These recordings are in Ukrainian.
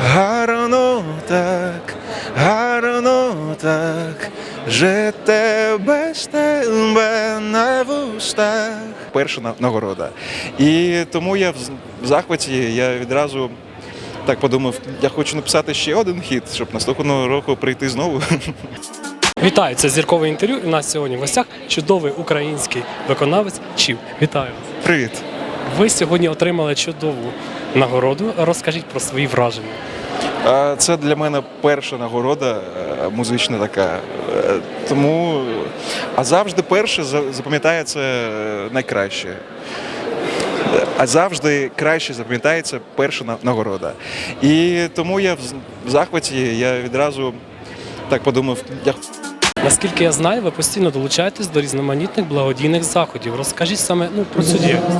Гарно так, гарно так, жите без тебе на вустах. Перша нагорода. І тому я в захваті, я відразу. Так подумав, я хочу написати ще один хіт, щоб наступного року прийти знову. Вітаю, це зіркове інтерв'ю. У нас сьогодні в гостях чудовий український виконавець Чів. Вітаю. вас. Привіт. Ви сьогодні отримали чудову нагороду. Розкажіть про свої враження. Це для мене перша нагорода е, музична така. Е, Тому, а завжди перше запам'ятається е, найкраще. Е, А завжди краще запам'ятається перша на- нагорода. І тому я в захваті, я відразу так подумав, Наскільки я знаю, ви постійно долучаєтесь до різноманітних благодійних заходів. Розкажіть саме ну, про цю діяльність.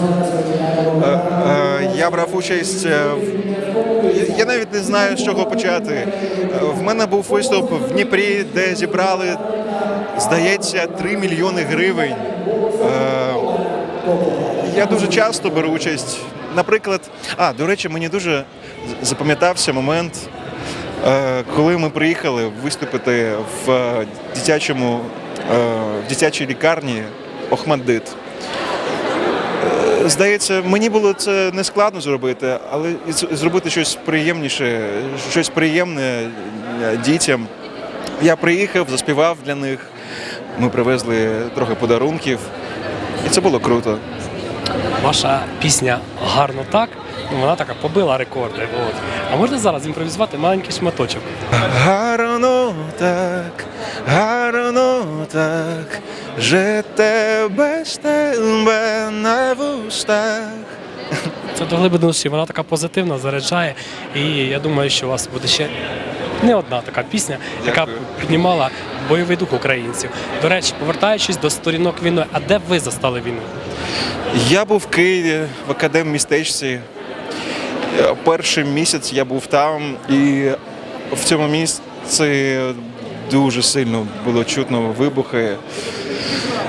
Е, Я брав участь е, в я навіть не знаю з чого почати. Е, В мене був виступ в Дніпрі, де зібрали, здається, 3 мільйони гривень. Е, Я дуже часто беру участь. Наприклад, а до речі, мені дуже запам'ятався момент, е, коли ми приїхали виступити в е, дитячому е, в дитячій лікарні Охмаддит. Здається, мені було це не складно зробити, але зробити щось приємніше, щось приємне е, дітям. Я приїхав, заспівав для них. Ми привезли трохи подарунків, і це було круто. Ваша пісня гарно так. Ну, вона така побила рекорди. От. А можна зараз імпровізувати маленький шматочок? Гарно так, гарно так, жити без тебе на вустах. Це до глибини душі. Вона така позитивна, заряджає. І я думаю, що у вас буде ще не одна така пісня, яка піднімала бойовий дух українців. До речі, повертаючись до сторінок війни, а де ви застали війну? Я був в Києві в академ-містечці. Е, Перший місяць я був там, і в цьому місці дуже сильно було чутно вибухи.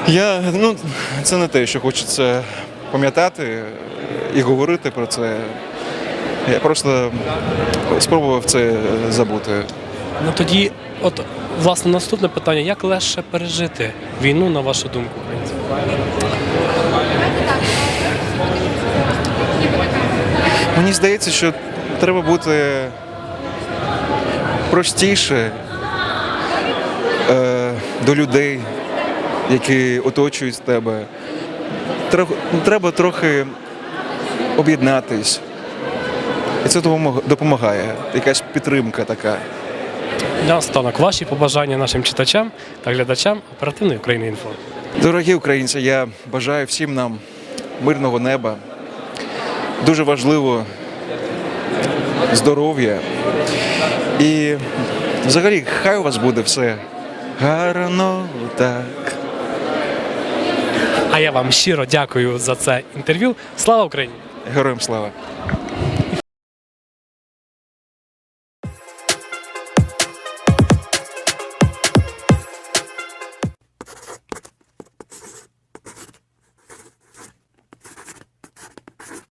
Я, ну, це не те, що хочеться пам'ятати і говорити про це. Я просто спробував це забути. Ну тоді, от власне, наступне питання: як легше пережити війну, на вашу думку? Мені здається, що треба бути простіше е, до людей, які оточують тебе. Трох- Треба трохи об'єднатись. І це допомагає. Якась підтримка така. Для останок ваші побажання нашим читачам та глядачам оперативної України інфо. Дорогі українці, я бажаю всім нам мирного неба. Дуже важливо здоров'я. І взагалі, хай у вас буде все гарно так. А я вам щиро дякую за це інтерв'ю. Слава Україні! Героям слава!